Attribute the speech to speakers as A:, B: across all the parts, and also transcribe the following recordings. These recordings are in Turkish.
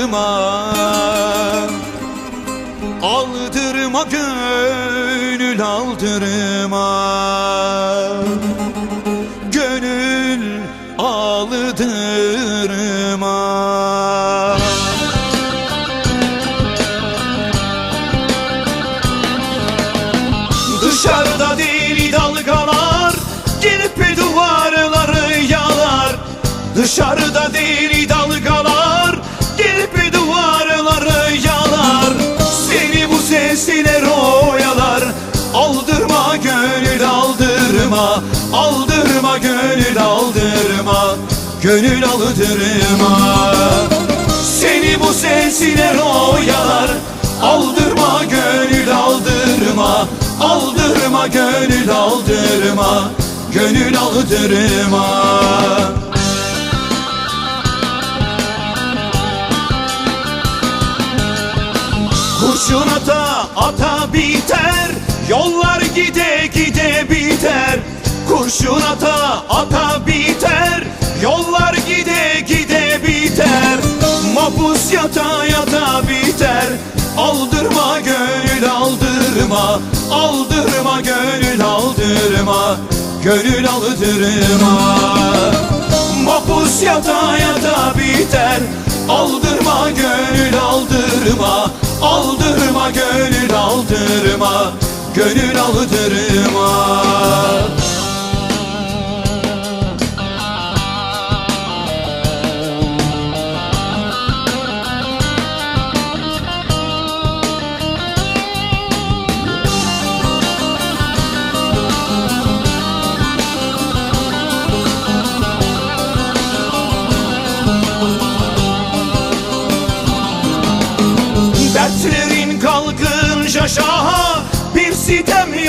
A: aldırma Aldırma gönül aldırma Gönül aldırma Seni bu sesler oyalar Aldırma gönül aldırma. Aldırma gönül aldırma. Gönül aldırma Kurşun ata ata biter. Yollar gide gide biter. Kurşun ata ata biter yata yata biter. Aldırma gönül aldırma. Aldırma gönül aldırma. Gönül aldırma. Mapus yata yata biter. Aldırma gönül aldırma. Aldırma gönül aldırma. Gönül aldırma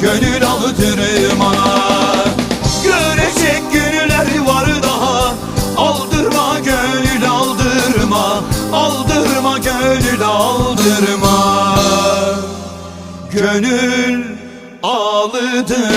A: Gönül aldırma Görecek günler var daha. Aldırma gönül aldırma. Aldırma gönül aldırma. Gönül aldırma